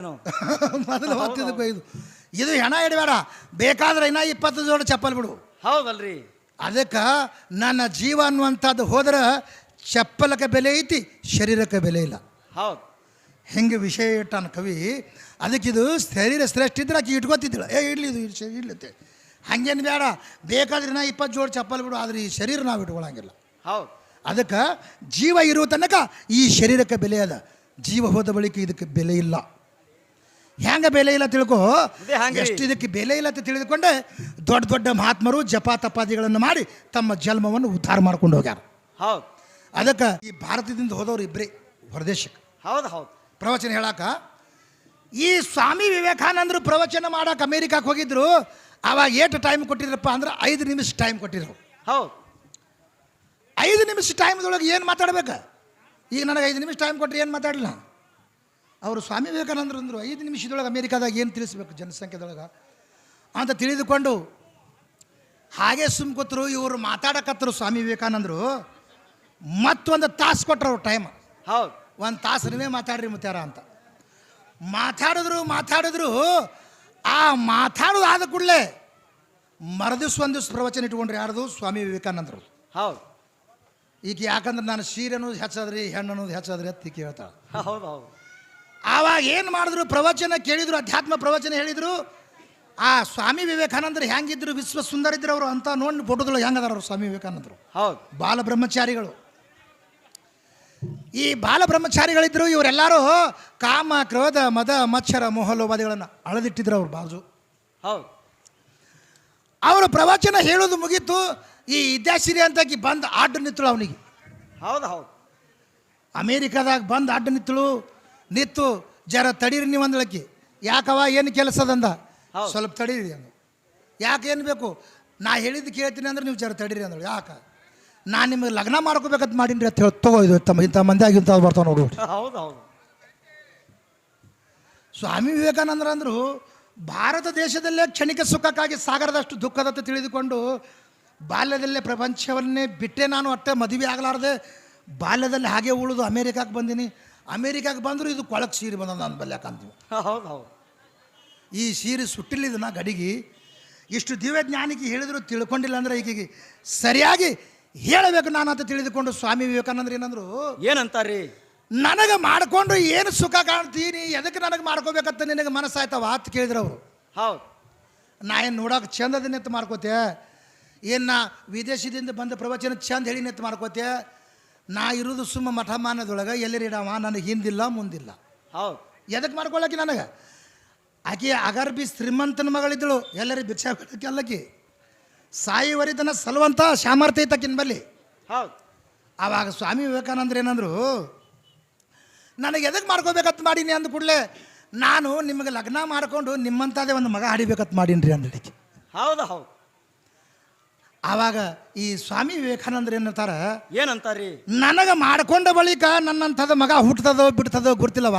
ಮೊದಲು ಹೋಗ್ತಿದ್ದು ಇದು ಇದು ಹೆಣ ಇಡಬೇಡ ಬೇಕಾದ್ರೆ ಇನ್ನ ಇಪ್ಪತ್ತು ಜೋಡಿ ಚಪ್ಪಲ್ ಬಿಡು. ಹೌದಲ್ರಿ. ಅದಕ್ಕೆ ನನ್ನ ಜೀವ ಅನ್ನುವಂಥದ್ದು ಹೋದ್ರೆ ಚಪ್ಪಲಕ್ಕೆ ಬೆಲೆ ಐತಿ ಶರೀರಕ್ಕೆ ಬೆಲೆ ಇಲ್ಲ. ಹೌದು. ಹೆಂಗೆ ವಿಷಯ ಇಟ್ಟಾನ ಕವಿ ಅದಕ್ಕೆ ಇದು ಶರೀರ ಶ್ರೇಷ್ಠ ಇದ್ರೆ ಆಕೆ ಇಟ್ಕೋತಿದ್ದಿಲ್ಲ. ಏ ಇಡ್ಲಿ ಇದು ಇಡ್ಲಿ- ಇಡ್ಲತ್ತೆ ಹಂಗೇನು ಬೇಡ ಬೇಕಾದ್ರೆ ನಾ ಇಪ್ಪತ್ತು ಜೋಡಿ ಚಪ್ಪಲ್ ಬಿಡು ಆದರೆ ಈ ಶರೀರ ನಾವು ಇಟ್ಕೊಳಂಗಿಲ್ಲ. ಹೌದು. ಅದಕ್ಕೆ ಜೀವ ಇರುವ ತನಕ ಈ ಶರೀರಕ್ಕೆ ಬೆಲೆ ಅದ. ಜೀವ ಹೋದ ಬಳಿಕ ಇದಕ್ಕೆ ಬೆಲೆ ಇಲ್ಲ. ಹೆಂಗ ಬೆಲೆ ಇಲ್ಲ ತಿಳ್ಕೊ? ಎಷ್ಟು ಇದಕ್ಕೆ ಬೆಲೆ ಇಲ್ಲ ಅಂತ ತಿಳಿದುಕೊಂಡೆ ದೊಡ್ಡ ದೊಡ್ಡ ಮಹಾತ್ಮರು ಜಪ ತಪಾದಿಗಳನ್ನು ಮಾಡಿ ತಮ್ಮ ಜನ್ಮವನ್ನು ಉದ್ಧಾರ ಮಾಡ್ಕೊಂಡು ಹೋಗ್ಯಾರ. ಹೌದು. ಅದಕ್ಕೆ ಈ ಭಾರತದಿಂದ ಹೋದವ್ರು ಇಬ್ಬರೇ ಹೊರದೇಶಕ್ಕೆ. ಹೌದು ಹೌದು. ಪ್ರವಚನ ಹೇಳಾಕ ಈ ಸ್ವಾಮಿ ವಿವೇಕಾನಂದರು ಪ್ರವಚನ ಮಾಡಕ್ಕೆ ಅಮೇರಿಕಾಕ್ಕೆ ಹೋಗಿದ್ರು ಅವಾಗ ಏಟು ಟೈಮ್ ಕೊಟ್ಟಿದ್ರಪ್ಪ ಅಂದ್ರೆ ಐದು ನಿಮಿಷ ಟೈಮ್ ಕೊಟ್ಟಿದ್ರು. ಹೌದು. ಐದು ನಿಮಿಷ ಟೈಮ್ದೊಳಗೆ ಏನು ಮಾತಾಡ್ಬೇಕು? ಈಗ ನನಗೆ ಐದು ನಿಮಿಷ ಟೈಮ್ ಕೊಟ್ಟರೆ ಏನು ಮಾತಾಡಲಿಲ್ಲ ಅವರು ಸ್ವಾಮಿ ವಿವೇಕಾನಂದರು ಅಂದರು ಐದು ನಿಮಿಷದೊಳಗೆ ಅಮೇರಿಕಾದಾಗ ಏನು ತಿಳಿಸ್ಬೇಕು ಜನಸಂಖ್ಯೆದೊಳಗೆ? ಅಂತ ತಿಳಿದುಕೊಂಡು ಹಾಗೆ ಸುಮ್ ಕೂತರು ಇವರು ಮಾತಾಡಕತ್ತರು ಸ್ವಾಮಿ ವಿವೇಕಾನಂದರು. ಮತ್ತೊಂದು ತಾಸು ಕೊಟ್ಟರು ಅವ್ರು ಟೈಮ್ ಹೌದು. ಒಂದು ತಾಸು ನೀವೇ ಮಾತಾಡ್ರಿ ಮುತ್ಯಾರ ಅಂತ. ಮಾತಾಡಿದ್ರು ಮಾತಾಡಿದ್ರು ಆ ಮಾತಾಡೋದು ಆದ ಕೂಡಲೇ ಮರದಿವ್ಸ ಒಂದು ದಿವ್ಸ ಪ್ರವಚನ ಇಟ್ಕೊಂಡ್ರಿ ಯಾರ್ದು? ಸ್ವಾಮಿ ವಿವೇಕಾನಂದರು. ಹೌದು. ಈಗ ಯಾಕಂದ್ರೆ ನಾನು ಸೀರೆ ಅನ್ನೋದು ಹೆಚ್ಚಾದ್ರಿ ಹೆಣ್ಣು ಅನ್ನೋದು ಹೆಚ್ಚಾದ್ರಿ ಅಂತ ಕೇಳ್ತಾಳೆ ಹೌದು ಹೌದು. ಆವಾಗ ಏನು ಮಾಡಿದ್ರು? ಪ್ರವಚನ ಕೇಳಿದರು ಅಧ್ಯಾತ್ಮ ಪ್ರವಚನ ಹೇಳಿದರು. ಆ ಸ್ವಾಮಿ ವಿವೇಕಾನಂದರು ಹೆಂಗಿದ್ರು? ವಿಶ್ವ ಸುಂದರ ಇದ್ರು ಅವರು ಅಂತ ನೋಡಿ ಫೋಟೋದೊಳಗೆ ಹೆಂಗದಾರ ಅವರು ಸ್ವಾಮಿ ವಿವೇಕಾನಂದರು? ಹೌದು. ಬಾಲ ಬ್ರಹ್ಮಚಾರಿಗಳು ಈ ಬಾಲ ಬ್ರಹ್ಮಚಾರಿಗಳಿದ್ರು ಇವರೆಲ್ಲರೂ ಕಾಮ ಕ್ರೋಧ ಮದ ಮಚ್ಛರ ಮೋಹಲೋಪಾದಿಗಳನ್ನು ಅಳದಿಟ್ಟಿದ್ರು ಅವ್ರು ಬಾಜು. ಹೌದು. ಅವರು ಪ್ರವಚನ ಹೇಳೋದು ಮುಗೀತು ಈ ಇದ್ಯಾಸಿರಿ ಅಂತ ಆಕಿ ಬಂದು ಅಡ್ಡ ನಿಂತಳು ಅವನಿಗೆ. ಹೌದು ಹೌದು. ಅಮೇರಿಕಾದಾಗ ಬಂದು ಅಡ್ಡ ನಿಂತಳು ನಿಂತು ಜರ ತಡೀರಿ ನೀವು ಅಂದಳಕಿ ಯಾಕವ ಏನು ಕೆಲಸದಂದ. ಸ್ವಲ್ಪ ತಡೀರಿ ಅಂದ. ಯಾಕೆ ಏನು ಬೇಕು? ನಾ ಹೇಳಿದ್ದು ಕೇಳ್ತೀನಿ ಅಂದ್ರೆ ನೀವು ಜರ ತಡೀರಿ ಅಂದಳು. ಯಾಕೆ? ನಾನು ನಿಮಗೆ ಲಗ್ನ ಮಾಡ್ಕೋಬೇಕಂತ ಮಾಡೀನಿ ಅಂತ ಹೇಳಿ ತಗೋ ಇದು ತಮ್ಮ ಇಂಥ ಮಂದಿಯಾಗಿ ಇಂಥದ್ದು ಬರ್ತಾವೆ ನೋಡು. ಹೌದು ಹೌದು. ಸ್ವಾಮಿ ವಿವೇಕಾನಂದ್ರ ಅಂದರು ಭಾರತ ದೇಶದಲ್ಲೇ ಕ್ಷಣಿಕ ಸುಖಕ್ಕಾಗಿ ಸಾಗರದಷ್ಟು ದುಃಖದತ್ತ ತಿಳಿದುಕೊಂಡು ಬಾಲ್ಯದಲ್ಲೇ ಪ್ರಪಂಚವನ್ನೇ ಬಿಟ್ಟೆ ನಾನು ಅಟ್ಟೆ ಮದುವೆ ಆಗಲಾರದೆ ಬಾಲ್ಯದಲ್ಲಿ ಹಾಗೆ ಉಳಿದು ಅಮೇರಿಕಾಕ್ಕೆ ಬಂದೀನಿ. ಅಮೇರಿಕಾಕ್ಕೆ ಬಂದರೂ ಇದು ಕೊಳಕ್ಕೆ ಸೀರೆ ಬಂದ ನಾನು ಬಲ್ಯಾಕಂತೀವಿ ಹೌದು ಹೌದು ಈ ಸೀರೆ ಸುಟ್ಟಿಲ್ಲಿದ್ದು ನಾ ಗಡಿಗೆ. ಇಷ್ಟು ದಿವ್ಯ ಜ್ಞಾನಿಗೆ ಹೇಳಿದ್ರು ತಿಳ್ಕೊಂಡಿಲ್ಲ ಅಂದ್ರೆ ಈಗೀಗ ಸರಿಯಾಗಿ ಹೇಳಬೇಕು ನಾನು ಅಂತ ತಿಳಿದುಕೊಂಡು ಸ್ವಾಮಿ ವಿವೇಕಾನಂದ್ರ ಏನಂದ್ರು ಏನಂತಾರೆ? ನನಗೆ ಮಾಡಿಕೊಂಡು ಏನು ಸುಖ ಕಾಣ್ತೀನಿ ಎದಕ್ಕೆ ನನಗೆ ಮಾಡ್ಕೋಬೇಕಂತ ನಿನಗೆ ಮನಸ್ಸಾಯ್ತವ ಅಂತ ಕೇಳಿದ್ರು ಅವರು. ಹೌದು. ನಾ ಏನು ನೋಡೋಕೆ ಚಂದದ ನೆತ್ತು ಮಾಡ್ಕೋತೆ ಏನು ನಾ ವಿದೇಶದಿಂದ ಬಂದ ಪ್ರವಚನ ಚಂದ ಹೇಳಿ ನೆತ್ತು ಮಾಡ್ಕೋತೆ ನಾ ಇರೋದು ಸುಮ್ಮ ಮಠಮಾನದೊಳಗೆ ಎಲ್ಲರಿ ಇಡವ ನನಗೆ ಹಿಂದಿಲ್ಲ ಮುಂದಿಲ್ಲ. ಹೌದು. ಎದಕ್ಕೆ ಮಾಡ್ಕೊಳ್ಳಕ್ಕೆ ನನಗೆ? ಆಕೆ ಅಗರ್ ಬಿ ಶ್ರೀಮಂತನ ಮಗಳಿದ್ದಳು ಎಲ್ಲರಿ ಭಿಕ್ಷಾ ಅಲ್ಲಕಿ? ಸಾಯಿವರಿದನ ಸಲುವಂತ ಸಾಮರ್ಥ್ಯ ಐತಕ್ಕಿನ ಬಲ್ಲಿ. ಹೌದು. ಆವಾಗ ಸ್ವಾಮಿ ವಿವೇಕಾನಂದ್ರ ಏನಂದ್ರು ನನಗೆ ಎದಕ್ಕೆ ಮಾಡ್ಕೋಬೇಕಂತ ಮಾಡೀನಿ ಅಂದ ಕೂಡಲೇ ನಾನು ನಿಮಗೆ ಲಗ್ನ ಮಾಡಿಕೊಂಡು ನಿಮ್ಮಂಥದೇ ಒಂದು ಮಗ ಹಾಡಿಬೇಕಂತ ಮಾಡೀನಿ ರೀ ಹೌದು ಹೌದು. ಆವಾಗ ಈ ಸ್ವಾಮಿ ವಿವೇಕಾನಂದ್ರ ಏನಂತಾರ? ಏನಂತಾರಿ? ನನಗೆ ಮಾಡ್ಕೊಂಡ ಬಳಿಕ ನನ್ನಂಥದ ಮಗ ಹುಟ್ಟತದೋ ಬಿಡ್ತದೋ ಗೊತ್ತಿಲ್ಲವ?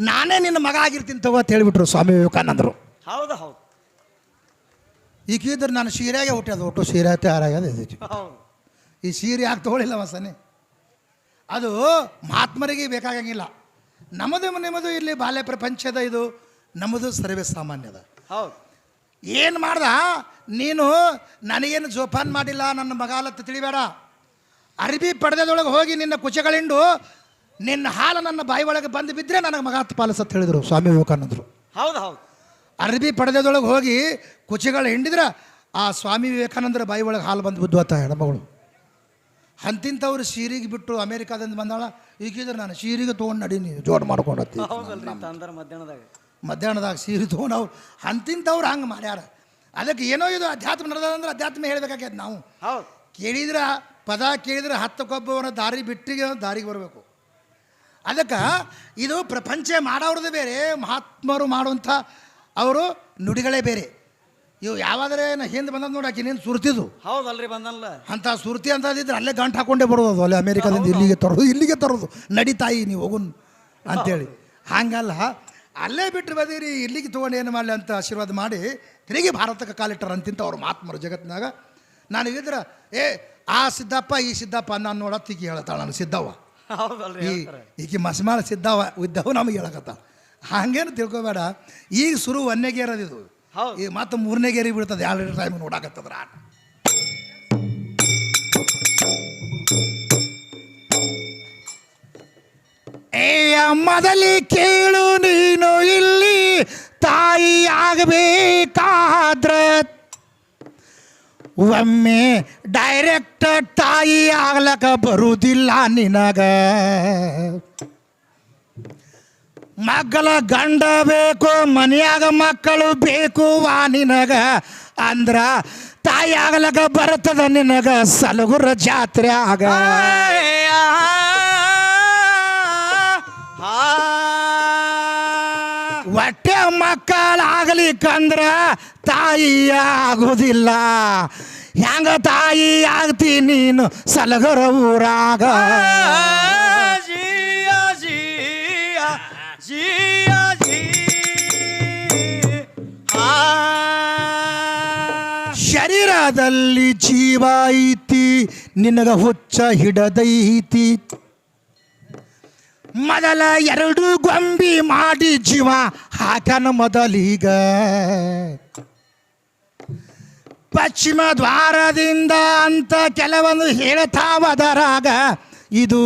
ನಾನೇ ನಿನ್ನ ಮಗ ಆಗಿರ್ತೀನಿ ತಗೋ ಅಂತ ಹೇಳಿಬಿಟ್ರು ಸ್ವಾಮಿ ವಿವೇಕಾನಂದರು. ಹೌದು ಹೌದು. ಈಗಿದ್ರೆ ನಾನು ಸೀರೆಗೆ ಹುಟ್ಟ್ಯದ ಒಟ್ಟು ಸೀರೆ ತಯಾರಾಗ್ಯದ ಈ ಸೀರೆ ಯಾಕೆ ತಗೊಳ್ಳಿಲ್ಲ ಸನಿ ಅದು ಮಹಾತ್ಮರಿಗೆ ಬೇಕಾಗಂಗಿಲ್ಲ. ನಮ್ಮದು ನಿಮ್ಮದು ಇಲ್ಲಿ ಬಾಲ್ಯ ಪ್ರಪಂಚದ ಇದು ನಮ್ಮದು ಸರ್ವೇ ಸಾಮಾನ್ಯದ ಹೌದು. ಏನು ಮಾಡ್ದ? ನೀನು ನನಗೇನು ಜೋಪಾನ್ ಮಾಡಿಲ್ಲ ನನ್ನ ಮಗಾಲತ್ತ ತಿಳಿಬೇಡ. ಅರಿಬಿ ಪಡೆದದೊಳಗೆ ಹೋಗಿ ನಿನ್ನ ಕುಚಗಳಿಂಡು ನಿನ್ನ ಹಾಲು ನನ್ನ ಬಾಯಿ ಒಳಗೆ ಬಂದು ಬಿದ್ದರೆ ನನಗೆ ಮಗ ಹತ್ತು ಪಾಲಿಸತ್ ಹೇಳಿದರು ಸ್ವಾಮಿ ವಿವೇಕಾನಂದರು. ಹೌದು ಹೌದು. ಅರಬಿ ಪಡೆದದೊಳಗೆ ಹೋಗಿ ಕುಚಿಗಳು ಹಿಂಡಿದ್ರೆ ಆ ಸ್ವಾಮಿ ವಿವೇಕಾನಂದರ ಬಾಯಿ ಒಳಗೆ ಹಾಲು ಬಂದು ಬಿದ್ದು ಆತ ಹೆಣ್ಮಗಳು ಅಂತಿಂಥವ್ರು ಸೀರಿಗೆ ಬಿಟ್ಟು ಅಮೇರಿಕಾದಿಂದ ಬಂದಾಳ ಈಗಿದ್ರೆ ನಾನು ಸೀರಿಗೆ ತೊಗೊಂಡು ನಡೀನಿ ಜೋಡ್ ಮಾಡ್ಕೊಂಡತ್ತಿ. ಮಧ್ಯಾಹ್ನದಾಗ ಸೀರೆ ತೊಗೊಂಡು ಅವ್ರು ಅಂತಿಂಥವ್ರು ಹಂಗೆ ಮಾಡ್ಯಾರ. ಅದಕ್ಕೆ ಏನೋ ಇದು ಅಧ್ಯಾತ್ಮ ನಡೆದಂದ್ರೆ ಅಧ್ಯಾತ್ಮ ಹೇಳ್ಬೇಕಾಗ್ಯದ ನಾವು. ಹೌದು. ಕೇಳಿದ್ರೆ ಪದ ಕೇಳಿದ್ರೆ ಹತ್ತು ಕೊಬ್ಬವನ ದಾರಿ ಬಿಟ್ಟಿಗೆ ದಾರಿಗೆ ಬರಬೇಕು. ಅದಕ್ಕೆ ಇದು ಪ್ರಪಂಚ ಮಾಡೋರದ್ದು ಬೇರೆ ಮಹಾತ್ಮರು ಮಾಡುವಂಥ ಅವರು ನುಡಿಗಳೇ ಬೇರೆ. ಇವು ಯಾವಾದರೆ ಹಿಂದೆ ಬಂದದ್ದು ನೋಡಾಕಿ ನೀನು ಸುರ್ತಿದ್ದು ಹೌದಲ್ರಿ ಬಂದಲ್ಲ ಅಂತ ಸುರ್ತಿ ಅಂತದಿದ್ರೆ ಅಲ್ಲೇ ಗಂಟು ಹಾಕೊಂಡೇ ಬರೋದು ಅದು ಅಲ್ಲೇ ಅಮೇರಿಕಾದಿಂದ ಇಲ್ಲಿಗೆ ತರೋದು ಇಲ್ಲಿಗೆ ತರೋದು. ನಡಿತಾಯಿ ನೀವು ಹೋಗುನ್ ಅಂತೇಳಿ. ಹಂಗಲ್ಲ ಅಲ್ಲೇ ಬಿಟ್ಟರೆ ಬದೀರಿ ಇಲ್ಲಿಗೆ ತೊಗೊಂಡು ಏನು ಮಾಡಲಿ ಅಂತ ಆಶೀರ್ವಾದ ಮಾಡಿ ತಿರುಗಿ ಭಾರತಕ್ಕೆ ಕಾಲಿಟ್ಟರು ಅಂತಿಂತ ಅವ್ರು ಮಾತ್ಮರು ಜಗತ್ತಿನಾಗ. ನಾನು ಇದ್ರೆ ಏ ಆ ಸಿದ್ದಪ್ಪ ಈ ಸಿದ್ದಪ್ಪ ನಾನು ನೋಡತ್ತಿಗೆ ಹೇಳ್ತಾಳೆ ನಾನು ಸಿದ್ದವ್ವ. ಹೌದಲ್ರಿ ಈ ಈಕೆ ಮಸ್ಮಾಳ ಸಿದ್ದವ ಇದ್ದವು ನಮಗೆ ಹೇಳಕತ್ತ ಹಂಗೇನು ತಿಳ್ಕೊಬೇಡ ಈಗ ಶುರು ಒಂದನೇ ಇದು. ಈಗ ಮತ್ತೆ ಮೂರನೇ ಗೇರಿ ಬಿಡ್ತದೆ ಎರಡು ಟೈಮ್ ನೋಡಾಕತ್ತದ್ರ ಆಟ. ಏಯ ಮೊದಲಿ ಕೇಳು ನೀನು ಇಲ್ಲಿ ತಾಯಿ ಆಗಬೇಕಾದ್ರೆ ಒಮ್ಮೆ ಡೈರೆಕ್ಟ್ ತಾಯಿ ಆಗ್ಲಕ ಬರುವುದಿಲ್ಲ ನಿನಗ. ಮಕ್ಕಳ ಗಂಡ ಬೇಕು, ಮನೆಯಾಗ ಮಕ್ಕಳು ಬೇಕು ವಾ ನಿನಗ. ಅಂದ್ರ ತಾಯಿ ಆಗ್ಲಕ ಬರ್ತದ ನಿನಗ ಸಲಗುರ ಜಾತ್ರೆ ಆಗ. ಹೊಟ್ಟೆ ಮಕ್ಕಳಾಗಲಿಕ್ಕಂದ್ರ ತಾಯಿ ಆಗುದಿಲ್ಲ ಹೆಂಗ ತಾಯಿ ಆಗ್ತಿ ನೀನು ಸಲಗರ ಊರಾಗ. ಜಿಯಾ ಜಿಯಾ ಜಿಯಾ ಜಿ ಆ. ಶರೀರದಲ್ಲಿ ಜೀವ ಐತಿ ನಿನಗ ಹುಚ್ಚ ಹಿಡದೈತಿ. ಮೊದಲ ಎರಡು ಗೊಂಬಿ ಮಾಡಿ ಜೀವ ಹಾಕನ ಮೊದಲೀಗ. ಪಶ್ಚಿಮ ದ್ವಾರದಿಂದ ಅಂತ ಕೆಲವೊಂದು ಹೇಳ್ತಾವದರಾಗ ಇದು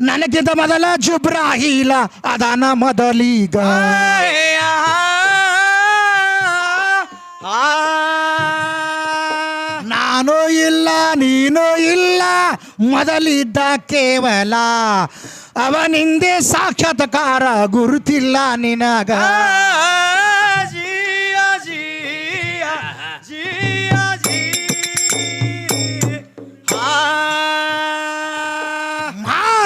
ನನಗಿಂತ ಮೊದಲ ಜುಬ್ರಾಹಿಲ ಅದನ ಮೊದಲೀಗ. ನಾನು ಇಲ್ಲ, ನೀನು ಇಲ್ಲ, ಮೊದಲಿದ್ದ ಕೇವಲ ಅವನಿಂದೆ ಸಾಕ್ಷಾತ್ಕಾರ ಗುರುತಿಲ್ಲ ನಿನಗ.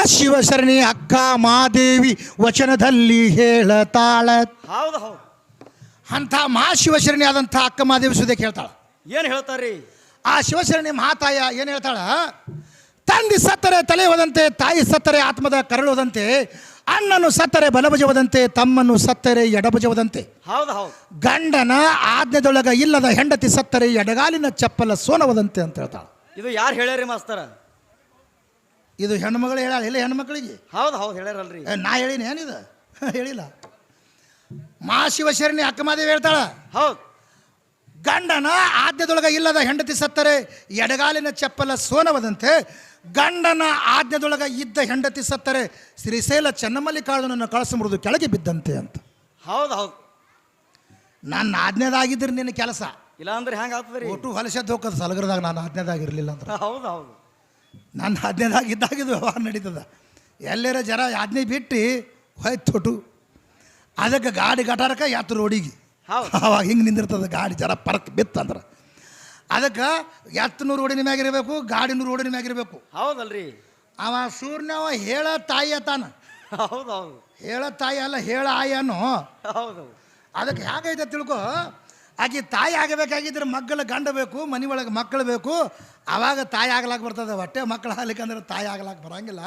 ಶಿವಶರಣಿ ಅಕ್ಕ ಮಾದೇವಿ ವಚನದಲ್ಲಿ ಹೇಳತಾಳ. ಹೌದು ಹೌದು. ಅಂತ ಮಹಾ ಶಿವಶರಣಿ ಆದಂಥ ಅಕ್ಕ ಮಾದೇವಿ ಸುದೆ ಹೇಳ್ತಾಳ ಏನು ಹೇಳ್ತಾರ್ರಿ? ಆ ಶಿವಶರಣಿ ಮಹಾತಾಯ ಏನು ಹೇಳ್ತಾಳ? ತಂದೆ ಸತ್ತರೆ ತಲೆ ಹೋದಂತೆ ತಾಯಿ ಸತ್ತರೆ ಆತ್ಮದ ಕರಳುವುದಂತೆ ಅಣ್ಣನು ಸತ್ತರೆ ಬಲಭುಜವದಂತೆ ತಮ್ಮನ್ನು ಸತ್ತರೆ ಎಡಭುಜವದಂತೆ ಹೌದು ಹೌದು. ಗಂಡನ ಆಜ್ಞೆದೊಳಗ ಇಲ್ಲದ ಹೆಂಡತಿ ಸತ್ತರೆ ಎಡಗಾಲಿನ ಚಪ್ಪಲ ಸೋನವದಂತೆ ಅಂತ ಹೇಳ್ತಾಳೆ. ಇದು ಯಾರು ಹೇಳ್ಯಾರಿ ಮಾಸ್ತರ? ಇದು ಹೆಣ್ಮಗಳು ಹೇಳ ಇಲ್ಲ ಹೆಣ್ಮಕ್ಳಿಗೆ. ಹೌದು ಹೌದು ಹೇಳ್ಯಾರಲ್ರಿ. ಏ, ನಾ ಹೇಳಿನಿ ಏನಿದು? ಹೇಳಿಲ್ಲ. ಮಾ ಶಿವಶರಣಿ ಅಕ್ಕಮಾದೇವಿ ಹೇಳ್ತಾಳ. ಹೌದು. ಗಂಡನ ಆಜ್ಞೆದೊಳಗ ಇಲ್ಲದ ಹೆಂಡತಿ ಸತ್ತರೆ ಎಡಗಾಲಿನ ಚಪ್ಪಲ ಸೋನವದಂತೆ ಗಂಡನ ಆಜ್ಞೆದೊಳಗ ಇದ್ದ ಹೆಂಡತಿ ಸತ್ತರೆ ಶ್ರೀಶೈಲ ಚೆನ್ನಮಲ್ಲಿಕಾರ್ಜುನನ್ನು ಕಳಸಮೃದು ಕೆಳಗೆ ಬಿದ್ದಂತೆ ಅಂತ. ಹೌದು ಹೌದು. ನನ್ನ ಆಜ್ಞೆದಾಗಿದ್ದರೆ ನಿನ್ನ ಕೆಲಸ. ಇಲ್ಲ ಅಂದ್ರೆ ಹೆಂಗೆ ಆಗ್ತದೆ ಒಟ್ಟು ಹೊಲಸದ್ದು ಹೋಗೋದು ಸಲಗರದಾಗ ನಾನು ಆಜ್ಞೆದಾಗಿರಲಿಲ್ಲ ಅಂದ್ರೆ. ಹೌದು ಹೌದು. ನನ್ನ ಆಜ್ಞೆದಾಗ ಇದ್ದಾಗಿದ್ದು ವ್ಯವಹಾರ ನಡೀತದ. ಎಲ್ಲರ ಜರ ಆಜ್ಞೆ ಬಿಟ್ಟು ಹೋಯ್ತು ಅದಕ್ಕೆ ಗಾಡಿ ಗಟಾರಕ್ಕೆ ಯಾತ್ರ ರೋಡಿಗೆ ಅವಾಗ ಹಿಂಗೆ ನಿಂದಿರ್ತದೆ ಗಾಡಿ ಜರ ಪರಕ್ ಬಿತ್ತಂದ್ರೆ ಅದಕ್ಕೆ ಎತ್ತನೂ ರೋಡಿನ ಮ್ಯಾಗಿರಬೇಕು ಗಾಡಿನೂ ರೋಡಿನ ಮ್ಯಾಗಿರಬೇಕು ಹೌದಲ್ರಿ. ಅವ ಸೂರ್ಯನವ ಹೇಳ ತಾಯಿ ತಾನ ಹೌದು ಹೌದು. ಹೇಳ ತಾಯಿ ಅಲ್ಲ ಹೇಳ ಆಯನು ಹೌದು. ಅದಕ್ಕೆ ಹೇಗೈತೆ ತಿಳ್ಕೊ ಆಕೆ ತಾಯಿ ಆಗಬೇಕಾಗಿದ್ರೆ ಮಗ್ಗಲ ಗಂಡ ಬೇಕು ಮನೆ ಒಳಗೆ ಮಕ್ಕಳು ಬೇಕು. ಅವಾಗ ತಾಯಿ ಆಗ್ಲಾಕ್ ಬರ್ತದೆ ಹೊಟ್ಟೆ ಮಕ್ಕಳು ಆಗ್ಲಿಕ್ಕಂದ್ರೆ ತಾಯಿ ಆಗ್ಲಾಕ್ ಬರಂಗಿಲ್ಲ.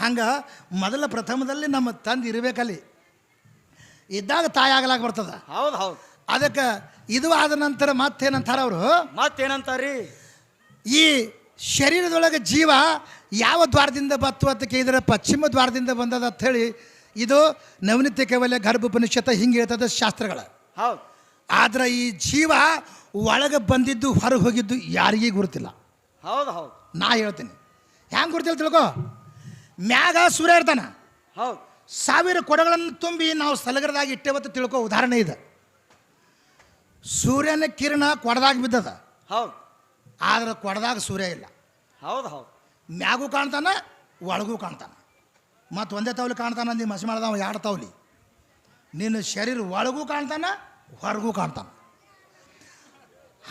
ಹಂಗೆ ಮೊದಲ ಪ್ರಥಮದಲ್ಲಿ ನಮ್ಮ ತಂದೆ ಇರಬೇಕಲ್ಲಿ. ಇದ್ದಾಗ ತಾಯಿ ಆಗ್ಲಾಕ್ ಬರ್ತದ. ಹೌದು ಹೌದು. ಅದಕ್ಕೆ ಇದು ಆದ ನಂತರ ಮತ್ತೇನಂತಾರ ಅವರು? ಮತ್ತೇನಂತಾರ? ಈ ಶರೀರದೊಳಗೆ ಜೀವ ಯಾವ ದ್ವಾರದಿಂದ ಬತ್ತು ಅಂತ ಕೇಳಿದ್ರೆ ಪಶ್ಚಿಮ ದ್ವಾರದಿಂದ ಬಂದದ ಅಂತ ಹೇಳಿ ಇದು ನವನಿತ್ಯ ಕೈವಲ್ಯ ಗರ್ಭಪನಿಷತ್ ಹಿಂಗೆ ಹೇಳ್ತದ ಶಾಸ್ತ್ರಗಳ. ಹೌದು. ಆದ್ರೆ ಈ ಜೀವ ಒಳಗೆ ಬಂದಿದ್ದು ಹೊರಗೆ ಹೋಗಿದ್ದು ಯಾರಿಗೂ ಗುರುತಿಲ್ಲ. ಹೌದು ಹೌದು. ನಾ ಹೇಳ್ತೀನಿ. ಹೆಂಗೆ ಗುರುತಿಲ್ಲ ತಿಳ್ಕೊ? ಮ್ಯಾಗ ಸೂರ್ಯ ಇರ್ತಾನ. ಹೌದು. ಸಾವಿರ ಕೊಡಗಳನ್ನು ತುಂಬಿ ನಾವು ಸಲಗರದಾಗ ಇಟ್ಟೇವತ್ತು ತಿಳ್ಕೋ ಉದಾಹರಣೆ ಇದೆ. ಸೂರ್ಯನ ಕಿರಣ ಕೊಡದಾಗ ಬಿದ್ದದ. ಹೌದು. ಆದ್ರೆ ಕೊಡದಾಗ ಸೂರ್ಯ ಇಲ್ಲ. ಹೌದು ಹೌದು. ಮ್ಯಾಗೂ ಕಾಣ್ತಾನ ಒಳಗೂ ಕಾಣ್ತಾನ. ಮತ್ತು ಒಂದೇ ತಾವಲಿ ಕಾಣ್ತಾನ ನೀ ಮಸಿ ಮಾಡ್ದವ ಎರಡು ತಾವಲಿ ನಿನ್ನ ಶರೀರ ಒಳಗೂ ಕಾಣ್ತಾನ ಹೊರಗೂ ಕಾಣ್ತಾನ.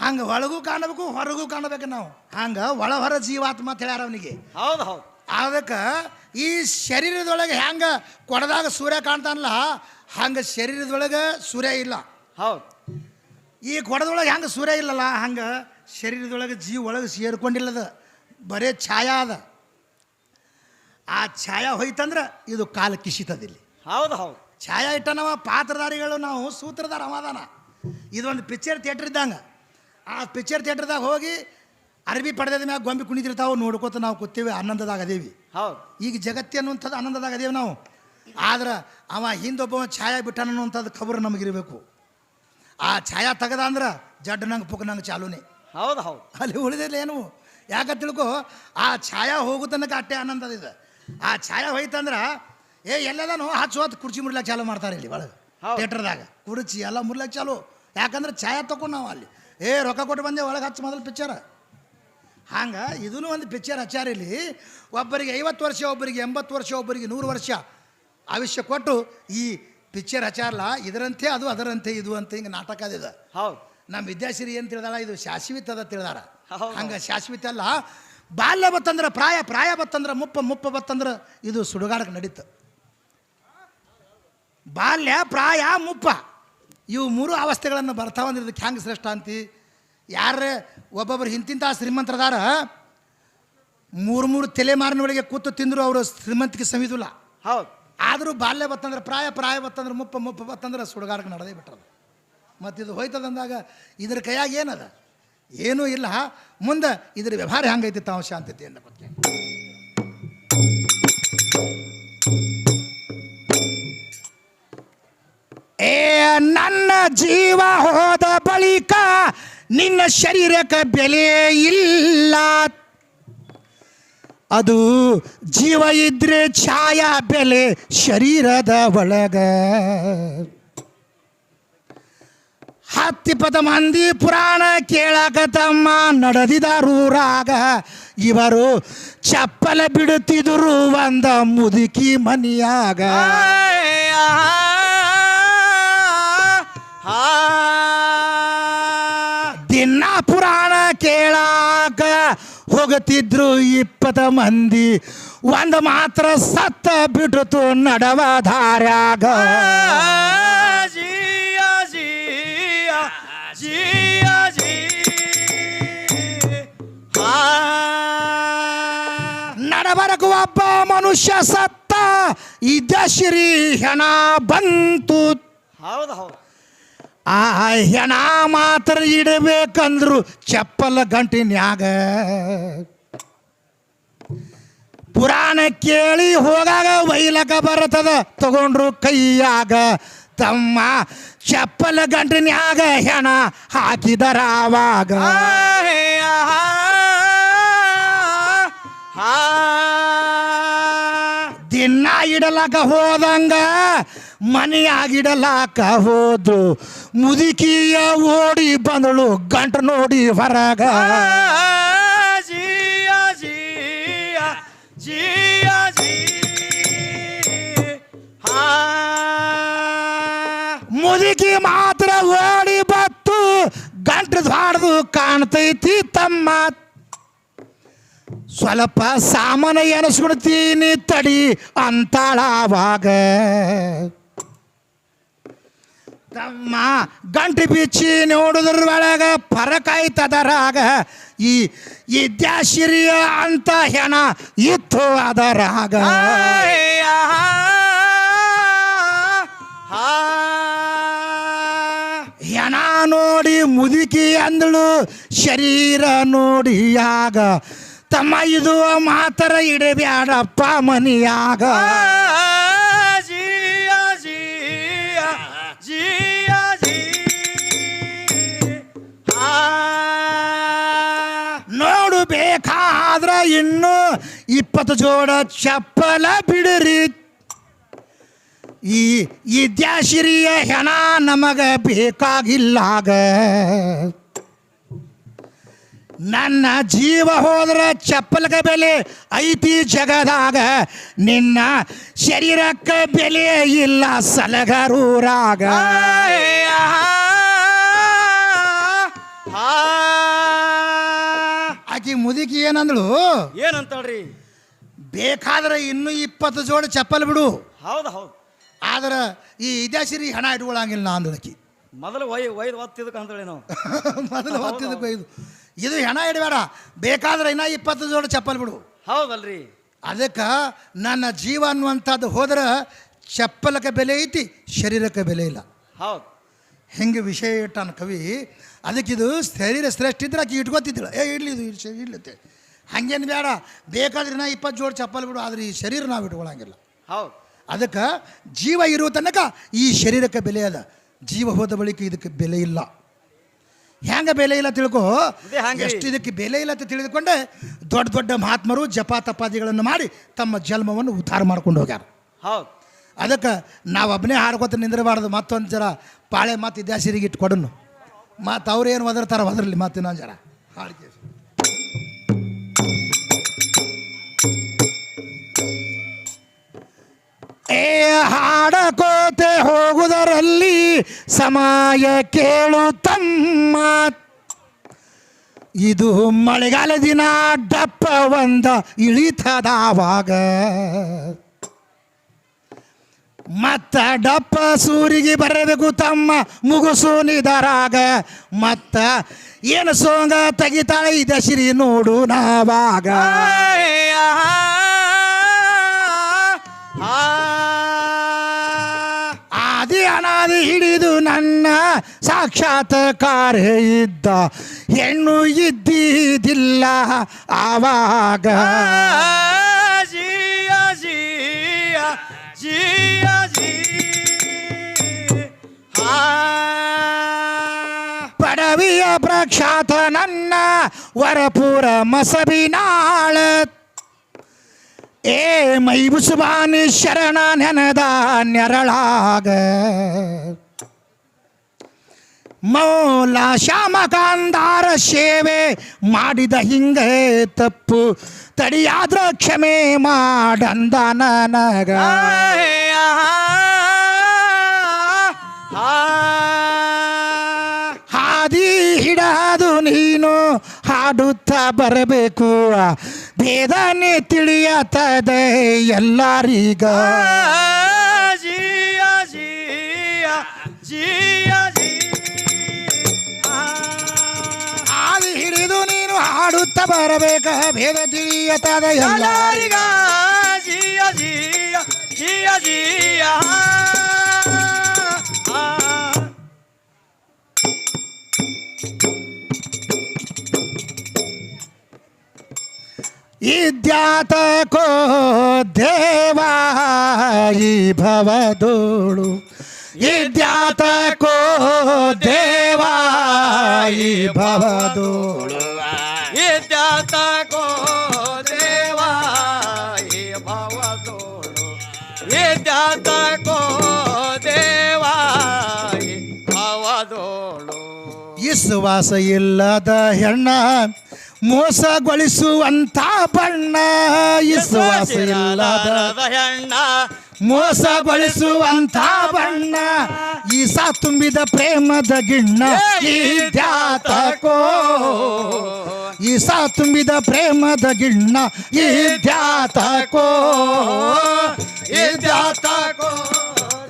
ಹಂಗೆ ಒಳಗೂ ಕಾಣಬೇಕು ಹೊರಗೂ ಕಾಣಬೇಕು ನಾವು. ಹಂಗೆ ಒಳ ಹೊರ ಜೀವಾತ್ಮ ಅಂತ ಹೇಳ್ಯಾರ ಅವನಿಗೆ. ಹೌದು ಹೌದು. ಅದಕ್ಕೆ ಈ ಶರೀರದೊಳಗೆ ಹೆಂಗೆ ಕೊಡದಾಗ ಸೂರ್ಯ ಕಾಣ್ತಾನಲ್ಲ ಹಂಗೆ ಶರೀರದೊಳಗೆ ಸೂರ್ಯ ಇಲ್ಲ. ಹೌದು. ಈ ಕೊಡದೊಳಗೆ ಹೆಂಗೆ ಸೂರ್ಯ ಇಲ್ಲಲ್ಲ ಹಂಗೆ ಶರೀರದೊಳಗೆ ಜೀವ ಒಳಗೆ ಸೇರ್ಕೊಂಡಿಲ್ಲದ ಬರೇ ಛಾಯಾ ಅದ. ಆ ಛಾಯಾ ಹೋಯ್ತಂದ್ರೆ ಇದು ಕಾಲ ಕಿಸಿತದಿಲ್ಲಿ ಹೌದು ಹೌದು. ಛಾಯಾ ಇಟ್ಟನವ ಪಾತ್ರಧಾರಿಗಳು ನಾವು ಸೂತ್ರಧಾರ ಅವಾದಾನ ಇದೊಂದು ಪಿಕ್ಚರ್ ಥಿಯೇಟ್ರ್ ಇದ್ದಂಗೆ. ಆ ಪಿಕ್ಚರ್ ಥಿಯೇಟ್ರ್ದಾಗ ಹೋಗಿ ಅರ್ಬಿ ಪಡೆದ ಮ್ಯಾಗ ಗೊಂಬೆ ಕುಣಿದಿರ್ತಾವೆ ನೋಡ್ಕೋತ ನಾವು ಕೂತೀವಿ ಆನಂದದಾಗ ಅದೇವಿ ಹೌದು. ಈಗ ಜಗತ್ತಿ ಅನ್ನುವಂಥದ್ದು ಆನಂದದಾಗ ಅದೇವಿ ನಾವು. ಆದ್ರೆ ಅವ ಹಿಂದೊಬ್ಬ ಛಾಯಾ ಬಿಟ್ಟಾನ ಅನ್ನುವಂಥದ್ದು ಖಬರ್ ನಮಗಿರಬೇಕು. ಆ ಛಾಯಾ ತೆಗದ ಅಂದ್ರೆ ಜಡ್ ನಂಗೆ ಪುಕ್ ನಂಗೆ ಚಾಲೂನೇ. ಹೌದು ಹೌದು. ಅಲ್ಲಿ ಉಳಿದಿಲ್ಲ ಏನು? ಯಾಕೆ ತಿಳ್ಕೊ? ಆ ಛಾಯಾ ಹೋಗು ತನಕ ಅಟ್ಟೆ ಆನಂದ ಇದೆ. ಆ ಛಾಯಾ ಹೋಯ್ತಂದ್ರೆ ಏ ಎಲ್ಲದಾನು ಹಚ್ಚು ಹೊತ್ತು ಕುರ್ಚಿ ಮುರ್ಲಾಕ್ ಚಾಲು ಮಾಡ್ತಾರೆ ಇಲ್ಲಿ ಒಳಗೆ ಥಿಯೇಟರ್ದಾಗ ಥಿಯೇಟ್ರದಾಗ. ಕುರ್ಚಿ ಎಲ್ಲ ಮುರ್ಲಾಕ್ ಚಾಲು. ಯಾಕಂದ್ರೆ ಛಾಯಾ ತಗೊಂಡು ನಾವು ಅಲ್ಲಿ. ಏ ರೊಕ್ಕ ಕೊಟ್ಟು ಬಂದೆ ಒಳಗೆ ಹಚ್ಚು ಮೊದಲು ಪಿಕ್ಚರ್ ಹಂಗೆ ಇದೂ ಒಂದು ಪಿಕ್ಚರ್ ಹಚ್ಚಾರ ಇಲ್ಲಿ. ಒಬ್ಬರಿಗೆ ಐವತ್ತು ವರ್ಷ ಒಬ್ಬರಿಗೆ ಎಂಬತ್ತು ವರ್ಷ ಒಬ್ಬರಿಗೆ ನೂರು ವರ್ಷ ಆವಿಷ್ಯ ಕೊಟ್ಟು ಈ ಪಿಕ್ಚರ್ ಹಚ್ಚಾರಲ್ಲ ಇದರಂತೆ ಅದು ಅದರಂತೆ ಇದು ಅಂತ ಹಿಂಗೆ ನಾಟಕ ಅದಿದೆ ಹೌದು. ನಮ್ಮ ವಿದ್ಯಾಶ್ರೀ ಏನು ತಿಳಿದಾಳ? ಇದು ಶಾಶ್ವಿತ ಅದ ತಿಳಿದಾರ. ಹಂಗೆ ಶಾಶ್ವಿತ ಅಲ್ಲ. ಬಾಲ್ಯ ಬತ್ತಂದ್ರೆ ಪ್ರಾಯ ಪ್ರಾಯ ಬತ್ತಂದ್ರೆ ಮುಪ್ಪ ಮುಪ್ಪ ಬತ್ತಂದ್ರೆ ಇದು ಸುಡುಗಾಡಕ್ಕೆ ನಡೀತು. ಬಾಲ್ಯ ಪ್ರಾಯ ಮುಪ್ಪ. ಇವು ಮೂರು ಅವಸ್ಥೆಗಳನ್ನು ಬರ್ತಾವಂದ್ರೆ ಇದಕ್ಕೆ ಹೆಂಗೆ ಶ್ರೇಷ್ಠ ಅಂತಿ? ಯಾರೇ ಒಬ್ಬೊಬ್ಬರು ಇಂತಿಂಥ ಶ್ರೀಮಂತರದಾರ ಮೂರು ಮೂರು ತಲೆಮಾರಿನೊಳಗೆ ಕೂತು ತಿಂದರು ಅವರು ಶ್ರೀಮಂತಿಗೆ ಸವಿದಿಲ್ಲ. ಹೌದು. ಆದರೂ ಬಾಲ್ಯ ಬತ್ತಂದ್ರೆ ಪ್ರಾಯ ಪ್ರಾಯ ಬತ್ತಂದ್ರೆ ಮುಪ್ಪ ಮುಪ್ಪ ಬತ್ತಂದ್ರೆ ಸುಡುಗಾಡಕ್ಕೆ ನಡೆದೇ ಬಿಟ್ಟರು ಮತ್ತು ಇದು ಹೋಯ್ತದಂದಾಗ ಇದ್ರ ಕೈಯಾಗ ಏನದ? ಏನೂ ಇಲ್ಲ. ಮುಂದೆ ಇದ್ರ ವ್ಯವಹಾರ ಹೆಂಗೈತಿ ತಾವು ಶಾಂತತೆ ಅಂತ ಗೊತ್ತೆ. ಏ ನನ್ನ ಜೀವ ಹೋದ ಬಳಿಕ ನಿನ್ನ ಶರೀರಕ್ಕೆ ಬೆಲೆ ಇಲ್ಲ. ಅದು ಜೀವ ಇದ್ರೆ ಛಾಯಾ ಬೆಲೆ ಶರೀರದ ಒಳಗ. ಹತ್ತಿಪದ ಮಂದಿ ಪುರಾಣ ಕೇಳಕತಮ್ಮ ನಡೆದಿದರೂರಾಗ ಇವರು ಚಪ್ಪಲ ಬಿಡುತ್ತಿದ್ರು ಒಂದ ಮುದುಕಿ ಮನಿಯಾಗ. ದಿನ ಪುರಾಣ ಕೇಳಾಕ ಹೋಗುತ್ತಿದ್ರು ಇಪ್ಪತ್ತ ಮಂದಿ. ಒಂದು ಮಾತ್ರ ಸತ್ತ ಬಿಡ್ತು ನಡವ ಧಾರ್ಯಾಗ ಜಿಯ ಜಿಯ ಜಿಯ ಜಿ ಹಾ ನಡಬರಕು ಒಬ್ಬ ಮನುಷ್ಯ ಸತ್ತ. ಇದ್ದ ಶ್ರೀ ಹೆಣ ಬಂತು. ಹೌದು ಹೌದು. ಆ ಹೆಣ ಮಾತ್ರ ಇಡಬೇಕಂದ್ರು ಚಪ್ಪಲ ಗಂಟಿನ್ಯಾಗ. ಪುರಾಣ ಕೇಳಿ ಹೋಗಾಗ ವೈಲಕ ಬರ್ತದ, ತಗೊಂಡ್ರು ಕೈಯಾಗ. ತಮ್ಮ ಚಪ್ಪಲ ಗಂಟಿನ್ಯಾಗ ಹೆಣ ಹಾಕಿದರ ಆವಾಗ ದಿನ ಇಡಲಾಕ ಹೋದಂಗ ಮನೆಯಾಗಿಡಲಾಕ ಹೋದ್ರು. ಮುದುಕಿಯ ಓಡಿ ಬಂದಳು ಗಂಟ ನೋಡಿ ಹೊರಗ ಜಿಯ ಜಿಯಾ ಜಿಯಾ ಜೀ ಹಾ ಮುದುಕಿ ಮಾತ್ರ ಓಡಿ ಬತ್ತು ಗಂಟ ಹಾಡ್ದು ಕಾಣ್ತೈತಿ ತಮ್ಮ ಸ್ವಲ್ಪ ಸಾಮಾನ ಎನಿಸ್ಬಿಡ್ತೀನಿ ತಡಿ ಅಂತಾಳಾವಾಗ. ತಮ್ಮ ಗಂಟು ಬಿಚ್ಚಿ ನೋಡಿದ್ರ ಒಳಗ ಪರಕಾಯ್ತದರಾಗ ಈ ಇದ್ಯಾಶಿರಿಯ ಅಂತ ಹೆಣ ಇತ್ತು ಅದರಾಗ ಹೆಣ ನೋಡಿ ಮುದುಕಿ ಅಂದಳು ಶರೀರ ನೋಡಿ ನೋಡಿಯಾಗ ತಮ್ಮ ಇದು ಮಾತರ ಇಡಬ್ಯಾಡಪ್ಪ ಮನಿಯಾಗ. ಜಿಯ ಜಿಯ ಜಿಯ ಜಿ ಹಾ ನೋಡು ಬೇಕಾದ್ರ ಇನ್ನು ಇಪ್ಪತ್ತು ಜೋಡ ಚಪ್ಪಲ ಬಿಡ್ರಿ. ಈ ವಿದ್ಯಾಶ್ರೀಯ ಹೆಣ ನಮಗ ಬೇಕಾಗಿಲ್ಲಾಗ. ನನ್ನ ಜೀವ ಹೋದ್ರೆ ಚಪ್ಪಲ್ಗೆ ಬೆಲೆ ಐತಿ ಜಗದಾಗ. ನಿನ್ನ ಶರೀರಕ್ಕೆ ಬೆಲೆ ಇಲ್ಲ ಸಲಗರೂರಾಗ. ಆಕಿ ಮುದುಕಿ ಏನಂದಳು? ಏನಂತಾಳ್ರಿ? ಬೇಕಾದ್ರೆ ಇನ್ನೂ ಇಪ್ಪತ್ತು ಜೋಡಿ ಚಪ್ಪಲ್ ಬಿಡು. ಹೌದು ಹೌದು. ಆದ್ರೆ ಈ ಇದ್ಯಾಶಿರಿ ಹಣ ಇಟ್ಕೊಳಂಗಿಲ್ಲ ನಾ ಅಂದಳಕಿ ಮೊದಲು ಒಯ್ ಒಯ್ದು ಒತ್ತಿದಕ್ಕೆ ಅಂತೇಳಿ ನಾವು. ಮೊದಲು ಒತ್ತಿದ್ದಕ್ಕೆ ಇದು ಇದು ಹೆಣ ಇಡಬೇಡ. ಬೇಕಾದ್ರೆ ಇನ್ನ ಇಪ್ಪತ್ತು ಜೋಡಿ ಚಪ್ಪಲ್ ಬಿಡು. ಹೌದಲ್ರಿ. ಅದಕ್ಕೆ ನನ್ನ ಜೀವ ಅನ್ನುವಂಥದ್ದು ಹೋದ್ರೆ ಚಪ್ಪಲಕ್ಕೆ ಬೆಲೆ ಐತಿ ಶರೀರಕ್ಕೆ ಬೆಲೆ ಇಲ್ಲ. ಹೌದು. ಹೆಂಗೆ ವಿಷಯ ಇಟ್ಟಾನ ಕವಿ ಅದಕ್ಕಿದು ಶರೀರ ಶ್ರೇಷ್ಠ ಇದ್ರೆ ಆಕೆ ಇಟ್ಕೋತಿದ್ದಳು ಏ ಇಡ್ಲಿ ಇದು ಇಡ್ಲಿ- ಇಡ್ಲತ್ತೆ ಹಂಗೇನು ಬೇಡ. ಬೇಕಾದ್ರೆ ನಾ ಇಪ್ಪತ್ತು ಜೋಡಿ ಚಪ್ಪಲ್ ಬಿಡು ಆದ್ರೆ ಈ ಶರೀರ ನಾವು ಇಟ್ಕೊಳಂಗಿಲ್ಲ. ಹೌದು. ಅದಕ್ಕೆ ಜೀವ ಇರುವ ತನಕ ಈ ಶರೀರಕ್ಕೆ ಬೆಲೆ ಅದ. ಜೀವ ಹೋದ ಬಳಿಕ ಇದಕ್ಕೆ ಬೆಲೆ ಇಲ್ಲ. ಹೆಂಗ ಬೆಲೆ ಇಲ್ಲ ತಿಳ್ಕೊ? ಎಷ್ಟು ಇದಕ್ಕೆ ಬೆಲೆ ಇಲ್ಲ ಅಂತ ತಿಳಿದುಕೊಂಡೆ ದೊಡ್ಡ ದೊಡ್ಡ ಮಹಾತ್ಮರು ಜಪ ತಪಾದಿಗಳನ್ನು ಮಾಡಿ ತಮ್ಮ ಜನ್ಮವನ್ನು ಉದ್ಧಾರ ಮಾಡ್ಕೊಂಡು ಹೋಗ್ಯಾರ. ಹೌದು. ಅದಕ್ಕೆ ನಾವು ಒಬ್ಬನೇ ಹಾಡ್ಕೊತ ನಿಂದಿರಬಾರ್ದು ಮತ್ತೊಂದು ಜರ ಪಾಳೆ ಮತ್ತು ಇದ್ಯಾಸಿರಿಗೆ ಇಟ್ಟು ಕೊಡನು ಮತ್ತು ಅವ್ರೇನು ಒದರ್ತಾರ ಒದರ್ಲಿ ಮತ್ತೆ ಇನ್ನೊಂದು ಜರ. ಹಾಡಿಕೆ ಏ ಹಾಡಕೋತೆ ಹೋಗುವುದರಲ್ಲಿ ಸಮಯ ಕೇಳು ತಮ್ಮ. ಇದು ಮಳೆಗಾಲ ದಿನ ಡಪ್ಪ ಒಂದ ಇಳಿತದಾವಾಗ. ಮತ್ತ ಡಪ್ಪ ಸೂರಿಗೆ ಬರಬೇಕು ತಮ್ಮ ಮುಗುಸು ನಿದರಾಗ. ಮತ್ತ ಏನು ಸೋಂಗ ತೆಗಿತಾಳೆ ಇದ ಶ್ರೀ ನೋಡು ನಾವಾಗ. ಆದಿ ಅನಾದಿ ಹಿಡಿದು ನನ್ನ ಸಾಕ್ಷಾತ್ಕಾರ ಇದ್ದ. ಹೆಣ್ಣು ಇದ್ದಿದ್ದಿಲ್ಲ ಆವಾಗ. ಜಿಯ ಜಿಯ ಜಿಯ ಜಿ ಪಡವಿಯ ಪ್ರಖ್ಯಾತ ನನ್ನ ವರಪುರ ಮಸಬಿನಾಳ ಏ ಮೈಬುಸುಬಾನಿ ಶರಣ ನೆನದ ನೆರಳಾಗ. ಮೌಲ ಶ್ಯಾಮಕಾಂದಾರ ಸೇವೆ ಮಾಡಿದ ಹಿಂಗೆ ತಪ್ಪು ತಡಿಯಾದ್ರ ಕ್ಷಮೆ ಮಾಡಂದ ನನಗ. ಹಾದಿ ಹಿಡದು ನೀನು ಹಾಡುತ್ತಾ ಬರಬೇಕು. ಭೇದನೆ ತಿಳಿಯತದೆ ಎಲ್ಲಾರಿಗ. ಜಿಯ ಜಿಯ ಜಿಯ ಹಾದಿ ಹಿಡಿದು ನೀನು ಹಾಡುತ್ತ ಬರಬೇಕ ಭೇದ ತಿಳಿಯತದೆ ಎಲ್ಲರಿಗ. ಜಿಯ ಜಿಯ ಜಿಯ ಜಿಯ. ಇದ್ಯಾತಕೋ ದೇವಾಯಿ ಭವದೋಳು ಇದ್ಯಾತಕೋ ದೇವಾಯಿ ಭವದೋಳು ಇದ್ಯಾತಕೋ ದೇವಾ ಈ ಭವದೋಳು ಇದ್ಯಾತಕೋ ದೇವಾ ಈ ಭವದೋಳು ವಿಶ್ವಾಸ ಇಲ್ಲದ ಹೆಣ್ಣ ಮೋಸಗೊಳಿಸುವಂತ ಬಣ್ಣ ವಿಶ್ವಾಸ ಇಲ್ಲದ ಹೆಣ್ಣ ಮೋಸಗೊಳಿಸುವಂತ ಬಣ್ಣ ಈಸ ತುಂಬಿದ ಪ್ರೇಮದ ಗಿಣ್ಣ ಇದ್ಯಾತಕೋ ಈಸ ತುಂಬಿದ ಪ್ರೇಮದ ಗಿಣ್ಣ ಈ ಥ್ಯಾತ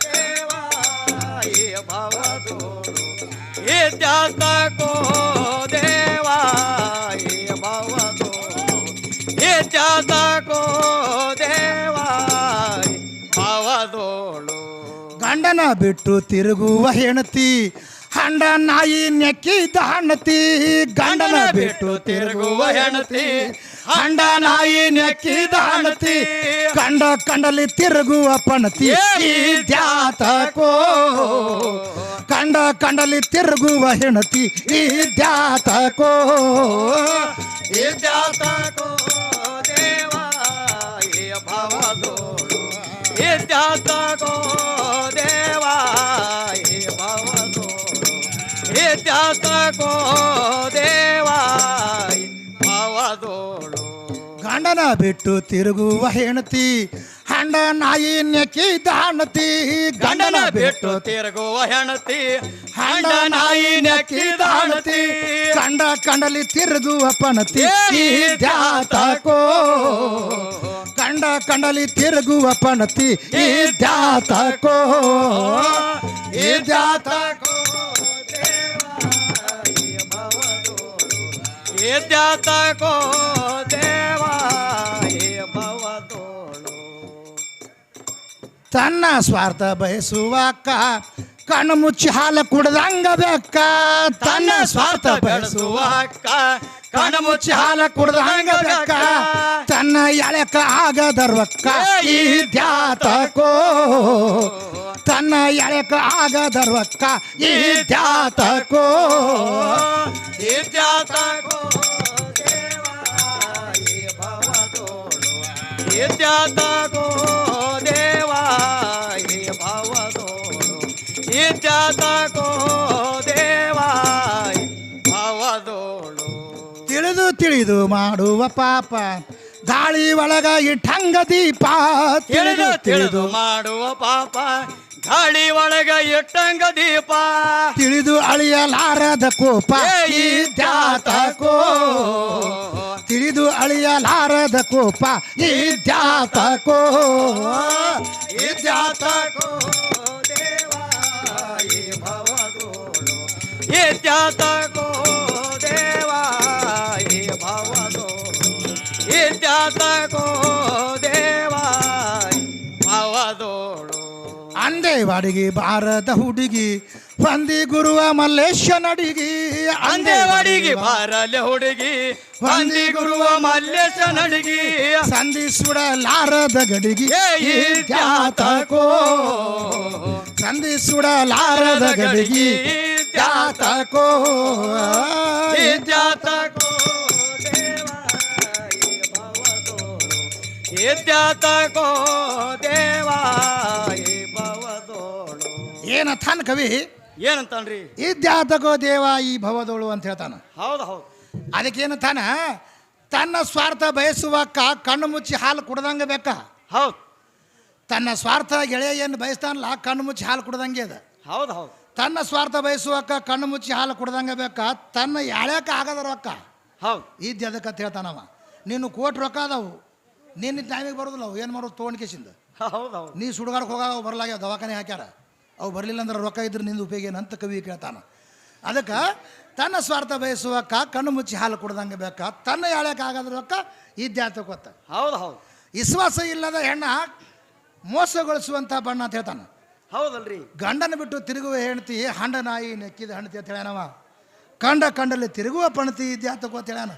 ದೇವಾ ಈ ಭವದೋಳು ಇದ್ಯಾತಕೋ ಇದ್ಯಾತಕೋ ದೇವಾ ಈ ಭವದೋಳು ಗಂಡನ ಬಿಟ್ಟು ತಿರುಗುವ ಹೆಣತಿ ಹಂಡ ನಾಯಿ ನೆಕ್ಕಿದ ಹಣ್ಣತಿ ಗಂಡನ ಬಿಟ್ಟು ತಿರುಗುವ ಹೆಣತಿ ಹಂಡ ನಾಯಿ ನೆಕ್ಕಿದ ಹಣತಿ. ಕಂಡ ಕಂಡಲಿ ತಿರುಗುವ ಪಣತಿ. ದ್ಯಾತಕೋ. ಕಂಡ ಕಂಡಲಿ ತಿರುಗುವ ಹೆಣತಿ. ದ್ಯಾತಕೋ. ಈ ದೇವಾ ಗಂಡನ ಬಿಟ್ಟು ತಿರುಗುವ ಹೆಣತಿ ಹಂಡ ನಾಯಿ ನೆಕ್ಕಿ ದಾಣತಿ ಗಂಡನ ಬಿಟ್ಟು ತಿರುಗುವ ಹೆಣತಿ ಹಂಡ ನಾಯಿ ನೆಕ್ಕಿ ದಾಣತಿ ಕಂಡ ಕಂಡಲಿ ತಿರುಗುವ ಪಣತಿ ಇದ್ಯಾತಕೋ ಕಂಡ ಕಂಡಲಿ ತಿರುಗುವ ಪಣತಿ ಇದ್ಯಾತಕೋ ಇದ್ಯಾತಕೋ ಇದ್ಯಾತಕೋ ದೇವಾ ತನ್ನ ಸ್ವಾರ್ಥ ಬಯಸುವಕ್ಕ ಕಣ್ಣು ಮುಚ್ಚಿ ಹಾಲು ಕುಡ್ದಂಗ ಬೆಕ್ಕ ತನ್ನ ಸ್ವಾರ್ಥ ಬಯಸುವ ಬೆಳೆಸುವ ಅಕ್ಕ ಕಣ ಮುಚ್ಚಿ ಹಾಲ ಕುಡ್ದ ಹಂಗ ಬೆಕ್ಕ ತನ್ನ ಎಳೆಕ ಆಗದರ್ವಕ್ಕ ಈ ದ್ಯಾತಕೋ ತನ್ನ ಎಳೆಕ ಆಗದರ್ವಕ್ಕ ಈ ದ್ಯಾತಕೋ ಇದ್ಯಾತಕೋ ದೇವಾ ಈ ಭವದೋಳು ಇದ್ಯಾತಕೋ ದೇವಾ ಈ ತಿಳಿದು ತಿಳಿದು ಮಾಡುವ ಪಾಪ. ಗಾಳಿ ಒಳಗ ಇಟ್ಟಂಗ ದೀಪ. ತಿಳಿದು ತಿಳಿದು ಮಾಡುವ ಪಾಪ. ಗಾಳಿ ಒಳಗ ಇಟ್ಟಂಗ ದೀಪ. ತಿಳಿದು ಅಳಿಯಲಾರದ ಕೋಪ. ಈ ದ್ಯಾತಕೋ ತಿಳಿದು ಅಳಿಯಲಾರದ ಕೋಪ. ಈ ದ್ಯಾತಕೋ ಇದ್ಯಾತಕೋ ದೇವಾ ಇದ್ಯಾತಕೋ ದೇವಾ ಈ ಭವದೋಳು ಇದ್ಯಾತಕೋ ದೇವಾ ಅಂದೇವಾಡಿಗೆ ಬಾರದ ಹುಡುಗಿ. ಬಂದಿ ಗುರುವ ಮಲ್ಲೇಶ ನಡಿಗಿ ಅಂದೇವಾಡಿಗೆ ಬಾರಲೆ ಹುಡುಗಿ. ಬಂದಿ ಗುರುವ ಮಲ್ಲೇಶ ನಡಿಗಿ. ಸಂಧಿ ಸುಡಲಾರದ ಗಡಿಗಿ ಏ ಈ ದ್ಯಾತಕೋ. ಸಂಧಿ ಸುಡಲಾರದ ಗಡಿಗಿ ದ್ಯಾತಕೋ ಇದ್ಯಾತಕೋ ದೇವಾ ಈ ಭವದೋಳು ಇದ್ಯಾತಕೋ ದೇವಾ ಈ ಭವದೋಳು ಏನ ಥಾನ್ ಕವಿ? ಏನಂತಾನ್ರಿ? ಇದ್ಯಾತಕೋ ದೇವ ಈ ಭವದೋಳು ಅಂತ ಹೇಳ್ತಾನ. ಹೌದು ಹೌದು. ಅದಕ್ಕೇನು ತಾನ ತನ್ನ ಸ್ವಾರ್ಥ ಬಯಸುವಕ್ಕ ಕಣ್ಣು ಮುಚ್ಚಿ ಹಾಲು ಕುಡ್ದಂಗೆ ಬೇಕ. ಹೌದು. ತನ್ನ ಸ್ವಾರ್ಥ ಗೆಳೆಯ ಏನು ಬಯಸ್ತಾನಲ್ಲ ಕಣ್ಣು ಮುಚ್ಚಿ ಹಾಲು ಕುಡ್ದಂಗೆ ಅದ. ಹೌದು ಹೌದು. ತನ್ನ ಸ್ವಾರ್ಥ ಬಯಸುವಕ್ಕ ಕಣ್ಣು ಮುಚ್ಚಿ ಹಾಲು ಕುಡ್ದಂಗೆ ಬೇಕ ತನ್ನ ಯಾಳ್ಯಾಕ ಆಗದ ರೊಕ್ಕ? ಹೌದು. ಇದ್ದು ಅದಕ್ಕೆ ಅಂತ ಹೇಳ್ತಾನವ. ನೀನು ಕೋಟಿ ರೊಕ್ಕ ಅದಾವು. ನಿನ್ನ ಟೈಮಿಗೆ ಬರೋದಿಲ್ಲ ಅವು. ಏನು ಮಾಡೋದು? ತೊಗೊಂಡು ನೀ ಸುಡುಗಾಡಕ್ಕೆ ಹೋಗಾಗ ಅವು ಬರ್ಲಾಗ್ಯಾವ ದವಾಖಾನೆ ಹಾಕ್ಯಾರ. ಅವು ಬರಲಿಲ್ಲ ಅಂದ್ರೆ ರೊಕ್ಕ ಇದ್ರೆ ನಿಂದು ಉಪಯೋಗ ಏನು ಅಂತ ಕವಿ ಕೇಳ್ತಾನ. ಅದಕ್ಕೆ ತನ್ನ ಸ್ವಾರ್ಥ ಬಯಸುವಕ್ಕ ಕಣ್ಣು ಮುಚ್ಚಿ ಹಾಲು ಕುಡ್ದಂಗೆ ಬೇಕ ತನ್ನ ಎಳ್ಯಾಕ ಆಗದ ರೊಕ್ಕ ಇದ್ಯಾತ ಗೊತ್ತ ಹೌದು ಹೌದು ವಿಶ್ವಾಸ ಇಲ್ಲದ ಹೆಣ್ಣ ಮೋಸಗೊಳಿಸುವಂಥ ಬಣ್ಣ ಅಂತ ಹೇಳ್ತಾನೆ. ಹೌದಲ್ರಿ. ಗಂಡನ ಬಿಟ್ಟು ತಿರುಗುವ ಹೆಣ್ತಿ ಹಂಡ ನಾಯಿ ನೆಕ್ಕಿದ ಹೆಣ್ತಿ ಅಂತ ಹೇಳ್ಯಾನವ. ಕಂಡ ಕಂಡಲ್ಲಿ ತಿರುಗುವ ಪಣತಿ ಇದ್ಯಾತ ಅಂತ ಹೇಳ್ಯಾನ.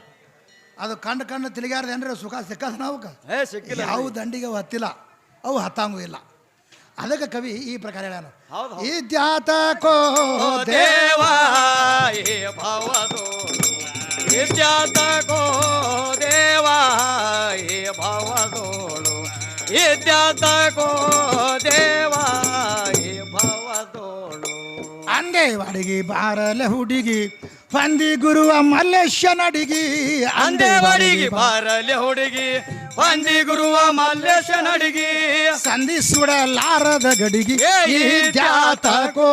ಅದು ಕಂಡ ಕಂಡ ತಿರುಗಾರ್ದೇನ್ರಿ ಸುಖ ಸಿಕ್ಕದ ನಾವು ಏ ಸಿಕ್ಕಿಲ್ಲ ಯಾವ ದಂಡಿಗೆ ಹತ್ತಿಲ್ಲ. ಅವು ಹತ್ತಂಗೂ ಇಲ್ಲ. ಅದಕ್ಕೆ ಕವಿ ಈ ಪ್ರಕಾರ ಹೇಳ್ಯಾನ. ಹೌದು, ದ್ಯಾತಕೋ ದೇವ ಏ ದೇವಾ ಈ ಇದ್ಯಾತ ಕೋ ದೇವಾ ಈ ಭವದೋಳು ಇದ್ಯಾತಕೋ ದೇವಾ ಈ ಭವದೋಳು ಅಂದೇವಾಡಿಗೆ ಬಾರಲೆ ಹುಡುಗಿ ಪಂದಿ ಗುರುವ ಮಲ್ಲೇಶ ನಡಿಗಿ ಬಡಿಗಿ ಬಾರಲೆ ಹುಡುಗಿ ಪಂದಿ ಗುರುವ ಮಲ್ಲೇಶ ನಡಿಗಿ. ಸಂಧಿ ಸುಡಲಾರದ ಗಡಿಗಿ ಈ ಇದ್ಯಾತಕೋ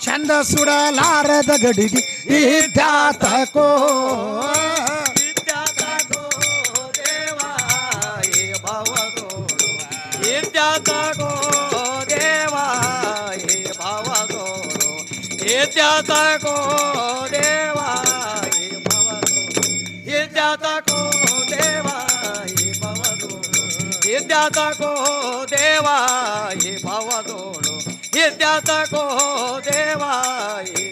ಚಂದ ಸುಡಲಾರದ ಗಡಿಗಿ ಈ ಜಾತಕೋ ದೇವಾ ಈ ಜಾತಕೋ ಇದ್ಯಾತಕೋ ಇದ್ಯಾತಕೋ ದೇವಾ ಈ ಭವದೋಳು ಇದ್ಯಾತಕೋ ದೇವಾ ಈ ಭವದೋಳು ಇದ್ಯಾತಕೋ ದೇವಾ ಈ ಭವದೋಳು ಇದ್ಯಾತಕೋ ದೇವಾ ಈ